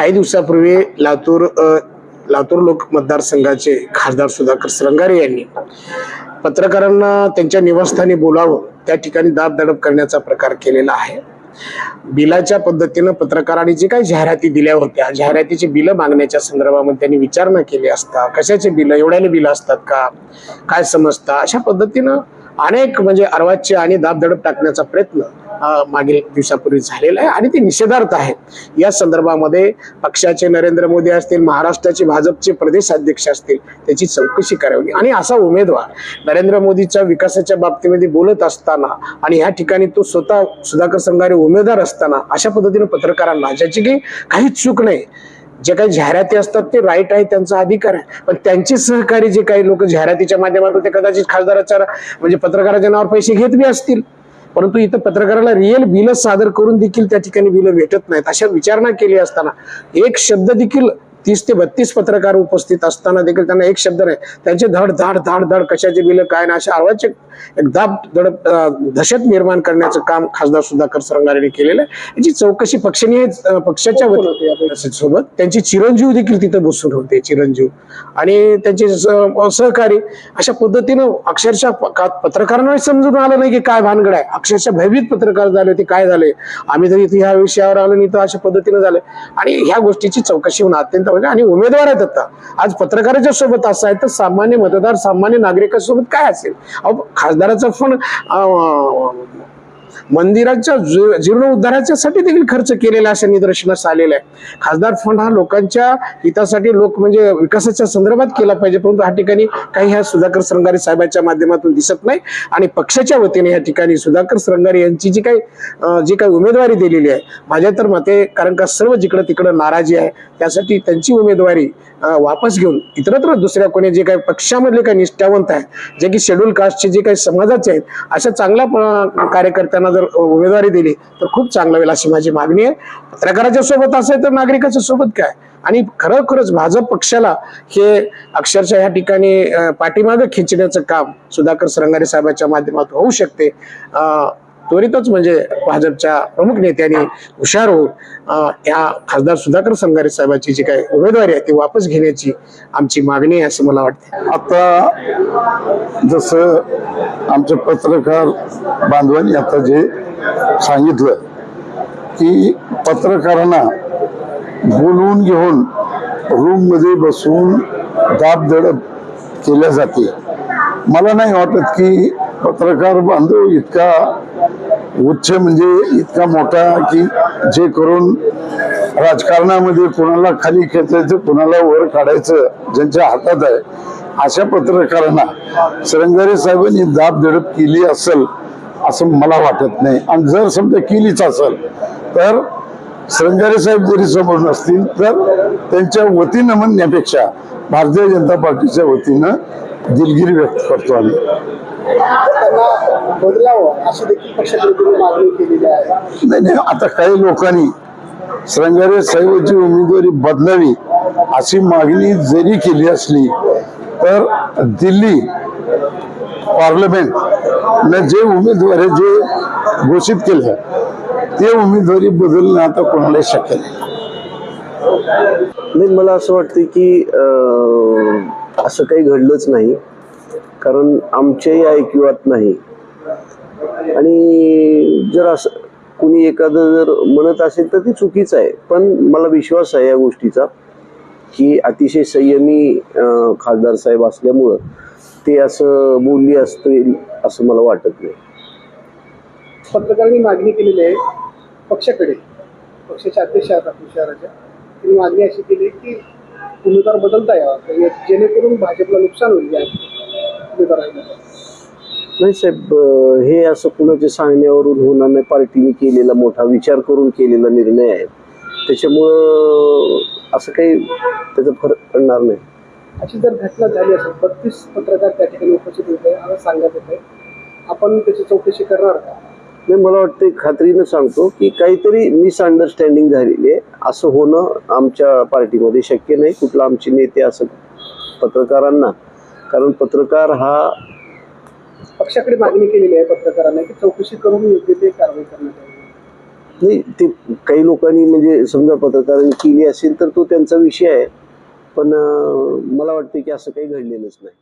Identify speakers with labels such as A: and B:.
A: काही दिवसापूर्वी लातूर लातूर लोक मतदारसंघाचे खासदार सुधाकर श्रंगारे यांनी पत्रकारांना त्यांच्या निवासस्थानी बोलावून त्या ठिकाणी दाब दडप करण्याचा प्रकार केलेला आहे. बिलाच्या पद्धतीनं पत्रकारांनी जे काही जाहिराती दिल्या होत्या जाहिरातीचे बिलं मागण्याच्या संदर्भामध्ये त्यांनी विचारणा केली असता कशाचे बिलं एवढ्याने बिलं असतात का काय समजता अशा पद्धतीनं अनेक म्हणजे अर्वाच्य आणि दाबदडप टाकण्याचा प्रयत्न मागील दिवसापूर्वी झालेला आहे आणि ते निषेधार्थ आहे. या संदर्भामध्ये पक्षाचे नरेंद्र मोदी असतील महाराष्ट्राचे भाजपचे प्रदेश अध्यक्ष असतील त्याची चौकशी करावी. आणि असा उमेदवार नरेंद्र मोदीच्या विकासाच्या बाबतीमध्ये बोलत असताना आणि ह्या ठिकाणी तो स्वतः सुधाकर संघारे उमेदवार असताना अशा पद्धतीने पत्रकारांना ज्याची की काही चूक नाही जे काही जाहिराती असतात ते राईट आहे त्यांचा अधिकार आहे. पण त्यांचे सहकारी जे काही लोक जाहिरातीच्या माध्यमातून ते कदाचित खासदाराच्या म्हणजे पत्रकाराच्या नावावर पैसे घेत बी असतील. परंतु इथं पत्रकाराला रिअल बिल सादर करून देखील त्या ठिकाणी बिलं भेटत नाहीत अशा विचारणा केली असताना एक शब्द देखील तीस ते बत्तीस पत्रकार उपस्थित असताना देखील त्यांना एक शब्द नाही. त्यांचे धड धाड धाड धाड कशाचे बिलं काय ना अशा आवाजचे एक दाब दडप दहशत निर्माण करण्याचं काम खासदार सुधाकर सरंगारेने केलेलं आहे. याची चौकशी पक्षनीय पक्षाच्या सोबत त्यांची चिरंजीव देखील तिथं बसून होते चिरंजीव. आणि त्यांचे सहकारी अशा पद्धतीनं अक्षरशः पत्रकारांना समजून आलं नाही की काय भानगड आहे. अक्षरशः भयभीत पत्रकार झाले होते काय झाले? आम्ही इथे ह्या विषयावर आलो नाही तर अशा पद्धतीनं झालं. आणि ह्या गोष्टीची चौकशी होणं अत्यंत म्हणजे आणि उमेदवार आहेत आता. आज पत्रकाराच्या सोबत असं आहे तर सामान्य मतदार सामान्य नागरिकांसोबत काय असेल? अहो खासदाराचा पण मंदिराच्या जीर्णोद्धाराच्यासाठी देखील खर्च केलेला अशा निदर्शनास आलेला आहे. खासदार फंड हा लोकांच्या हितासाठी लोक म्हणजे विकासाच्या संदर्भात केला पाहिजे परंतु ह्या ठिकाणी काही ह्या सुधाकर श्रंगारे साहेबांच्या माध्यमातून दिसत नाही. आणि पक्षाच्या वतीने या ठिकाणी सुधाकर श्रंगारे यांची जी काही जी काही उमेदवारी दिलेली आहे माझ्या तर मते कारण का सर्व जिकडं तिकडं नाराजी आहे त्यासाठी त्यांची उमेदवारी वापस घेऊन इतरत्र दुसऱ्या कोणी जे काही पक्षामधले काही निष्ठावंत आहे जे की शेड्यूल कास्टचे जे काही समाजाचे आहेत अशा चांगल्या कार्यकर्त्या त्यांना जर उमेदवारी दिली तर खूप चांगलं होईल अशी माझी मागणी आहे. पत्रकाराच्या सोबत असेल तर नागरिकाच्या सोबत काय? आणि खरोखरच भाजप पक्षाला हे अक्षरशः ह्या ठिकाणी पाठीमागं खिचण्याचं काम सुधाकर सरंगारे साहेबांच्या माध्यमातून होऊ शकते. अं, त्वरितच म्हणजे भाजपच्या प्रमुख नेत्यांनी हुशार होऊन या खासदार सुधाकर संघारे साहेबांची जी काही उमेदवारी आहे ती वापस घेण्याची आमची मागणी आहे असं मला वाटतं.
B: आता जसं आमचे पत्रकार बांधवांनी आता जे सांगितलं की पत्रकारांना बोलवून घेऊन रूममध्ये बसून दाब दडप केल्या जाते. मला नाही वाटत की पत्रकार बांधव इतका उच्च म्हणजे इतका मोठा की जे करून राजकारणामध्ये कोणाला खाली खेचायचं कोणाला वर काढायचं ज्यांच्या हातात आहे अशा पत्रकारांना सरंगारे साहेबांनी दाब दडप केली असेल असं मला वाटत नाही. आणि जर समजा केलीच असेल तर सरंगारे साहेब जरी समोर नसतील तर त्यांच्या वतीनं म्हणण्यापेक्षा भारतीय जनता पार्टीच्या वतीनं दिलगिरी व्यक्त करतो आम्ही. नाही नाही आता काही लोकांनी श्रंगारे साहेबांची उमेदवारी बदलावी अशी मागणी जरी केली असली तर दिल्ली पार्लमेंट जे उमेदवार जे घोषित केले ते उमेदवारी बदलणं आता कोणाला शक्य नाही.
C: मला असं वाटतं की असं काही घडलंच नाही कारण आमच्याही ऐकिवात नाही. आणि जर असं कुणी एखादं जर म्हणत असेल तर ते चुकीचं आहे पण मला विश्वास आहे या गोष्टीचा. की अतिशय संयमी खासदार साहेब असल्यामुळं ते असं बोलली असतील असं मला वाटत नाही.
A: पत्रकारांनी मागणी केलेली आहे पक्षाकडे. पक्षाचे अध्यक्ष आहेत आपल्या शहराच्या. त्यांनी मागणी अशी केली आहे की उमेदवार बदलता यावा. जेणेकरून भाजपला नुकसान होईल या उमेदवारांना.
C: नाही साहेब हे असं कुणाच्या सांगण्यावरून होणार नाही. पार्टीने केलेला मोठा विचार करून केलेला निर्णय आहे. त्याच्यामुळं असं काही त्याचा फरक पडणार नाही.
A: अशी जर घटना झाली असेल बत्तीस पत्रकार त्या ठिकाणी उपस्थित होते असं सांगत होते आपण त्याची चौकशी करणार का?
C: नाही मला वाटतं खात्रीनं सांगतो की काहीतरी मिसअंडरस्टँडिंग झालेली आहे. असं होणं आमच्या पार्टीमध्ये शक्य नाही कुठला आमचे नेते असं पत्रकारांना. कारण पत्रकार हा
A: पक्षाकडे मागणी केलेली आहे पत्रकारांना की चौकशी करून योग्य ते कारवाई करण्यात
C: नाही ते काही लोकांनी म्हणजे समजा पत्रकारांनी केली असेल तर तो त्यांचा विषय आहे. पण मला वाटते की असं काही घडलेलंच नाही.